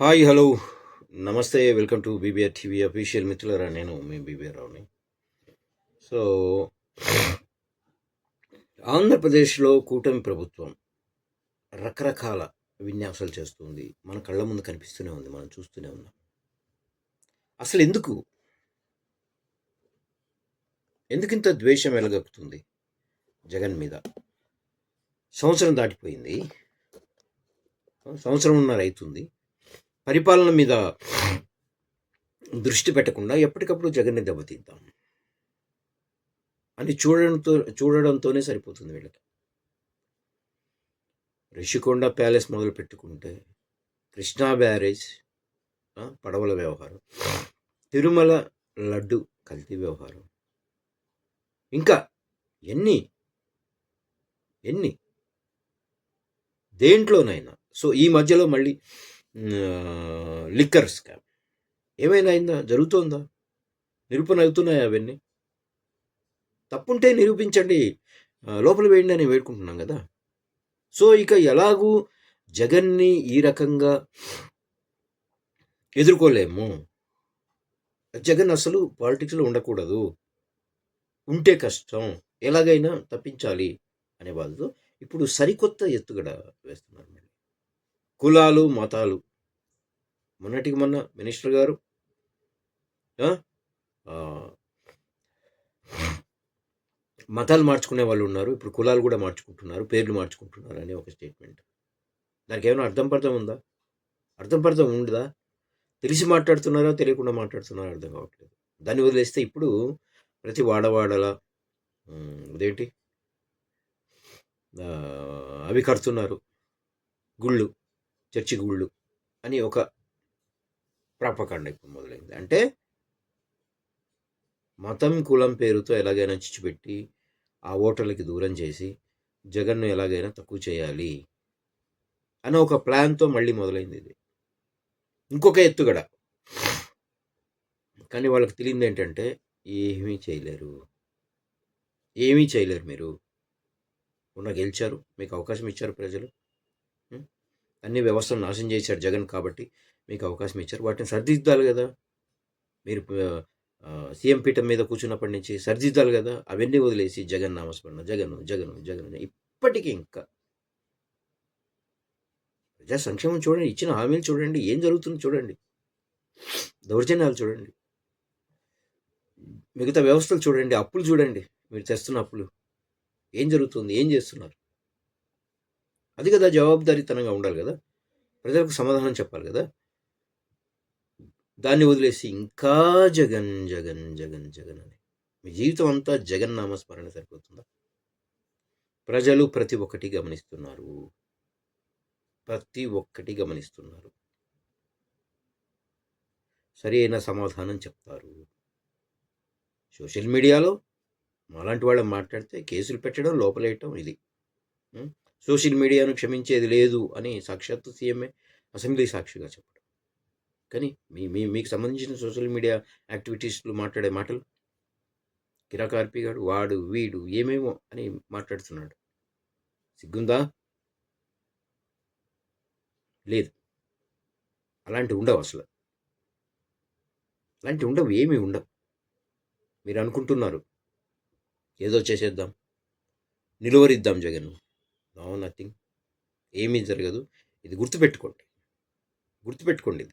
Hi hello. నమస్తే welcome to BBR TV official మిత్రులరా. నేను మీ బీబీఆర్ రావుని సో ఆంధ్రప్రదేశ్లో కూటమి ప్రభుత్వం రకరకాల విన్యాసాలు చేస్తుంది. మన కళ్ళ ముందు కనిపిస్తూనే ఉంది మనం చూస్తూనే ఉన్నాం. అసలు ఎందుకు? ఎందుకింత ద్వేషం వెలగక్కుతుంది జగన్ మీద? సంవత్సరం దాటిపోయింది. సంవత్సరం సంవత్సరంన్నర అవుతుంది పరిపాలన మీద దృష్టి పెట్టకుండా ఎప్పటికప్పుడు జగన్ని దెబ్బతీద్దాం అని చూడడంతో చూడడంతోనే సరిపోతుంది వీళ్ళకి. రిషికొండ ప్యాలెస్ మొదలు పెట్టుకుంటే కృష్ణా బ్యారేజ్ పడవల వ్యవహారం తిరుమల లడ్డు కల్తీ వ్యవహారం ఇంకా ఎన్ని ఎన్ని దేంట్లోనైనా. సో ఈ మధ్యలో మళ్ళీ లిక్కర్ స్కామ్ ఏమైనా అయిందా? జరుగుతోందా? నిరూపణ అవుతున్నాయా అవన్నీ? తప్పుంటే నిరూపించండి. లోపల వేయండి అని వేడుకుంటున్నాం కదా. సో ఇక ఎలాగూ జగన్ని ఈ రకంగా ఎదుర్కోలేము. జగన్ అసలు పాలిటిక్స్లో ఉండకూడదు. ఉంటే కష్టం. ఎలాగైనా తప్పించాలి అనే వాళ్ళతో ఇప్పుడు సరికొత్త ఎత్తుగడ వేస్తున్నారు. కులాలు మతాలు. మొన్నటికి మొన్న మినిస్టర్ గారు మతాలు మార్చుకునే వాళ్ళు ఉన్నారు. ఇప్పుడు కులాలు కూడా మార్చుకుంటున్నారు పేర్లు మార్చుకుంటున్నారు అనే ఒక స్టేట్మెంట్. దానికి ఏమైనా అర్థం పర్థం ఉందా? అర్థం పర్థం ఉండదా? తెలిసి మాట్లాడుతున్నారా? తెలియకుండా మాట్లాడుతున్నారా? అర్థం కావట్లేదు. దాన్ని వదిలేస్తే ఇప్పుడు ప్రతి వాడవాడల అదేంటి? అవి కడుతున్నారు. గుళ్ళు. చర్చి గుళ్ళు అని ఒక ప్రాపకాండ ఇప్పుడు మొదలైంది. అంటే మతం కులం పేరుతో ఎలాగైనా చిచ్చుపెట్టి ఆ ఓటర్లకి దూరం చేసి జగన్ను ఎలాగైనా తక్కువ చేయాలి అని ఒక ప్లాన్తో మళ్ళీ మొదలైంది ఇది. ఇంకొక ఎత్తుగడ. కానీ వాళ్ళకి తెలియంది ఏంటంటే ఏమీ చేయలేరు. ఏమీ చేయలేరు మీరు. ఉన్న గెలిచారు. మీకు అవకాశం ఇచ్చారు ప్రజలు. అన్ని వ్యవస్థలు నాశనం చేశారు జగన్ కాబట్టి మీకు అవకాశం ఇచ్చారు. వాటిని సరిదిద్దాలి కదా. మీరు సీఎం పీఠం మీద కూర్చున్నప్పటి నుంచి సరిదిద్దాలి కదా. అవన్నీ వదిలేసి జగన్ నామస్మరణ జగన్ జగన్ జగన్ ఇప్పటికీ ఇంకా. ప్రజా సంక్షేమం చూడండి ఇచ్చిన హామీలు చూడండి ఏం జరుగుతుందో చూడండి. దౌర్జన్యాలు చూడండి. మిగతా వ్యవస్థలు చూడండి అప్పులు చూడండి. మీరు తెస్తున్న అప్పులు. ఏం జరుగుతుంది? ఏం చేస్తున్నారు? అది కదా జవాబుదారీతనంగా ఉండాలి కదా. ప్రజలకు సమాధానం చెప్పాలి కదా. దాన్ని వదిలేసి ఇంకా జగన్ జగన్ జగన్ జగన్ అని. మీ జీవితం అంతా జగన్ నామస్మరణ సరిపోతుందా? ప్రజలు ప్రతి ఒక్కటి గమనిస్తున్నారు. ప్రతి ఒక్కటి గమనిస్తున్నారు. సరి అయిన సమాధానం చెప్తారు. సోషల్ మీడియాలో మాలాంటి వాళ్ళు మాట్లాడితే కేసులు పెట్టడం లోపలేయటం ఇది. సోషల్ మీడియాను క్షమించేది లేదు అని సాక్షాత్తు సీఎంఏ అసెంబ్లీ సాక్షిగా చెప్పడం. కానీ మీ మీ మీకు సంబంధించిన సోషల్ మీడియా యాక్టివిటీస్లు మాట్లాడే మాటలు? కిరాకార్పి గాడు వాడు వీడు ఏమేమో అని మాట్లాడుతున్నాడు. సిగ్గుందా? లేదు. అలాంటివి ఉండవు అసలు. అలాంటివి ఉండవు ఏమీ ఉండవు. మీరు అనుకుంటున్నారు. ఏదో చేసేద్దాం. నిలువరిద్దాం జగన్ నో నథింగ్. ఏమీ జరగదు. ఇది గుర్తుపెట్టుకోండి. గుర్తుపెట్టుకోండి ఇది.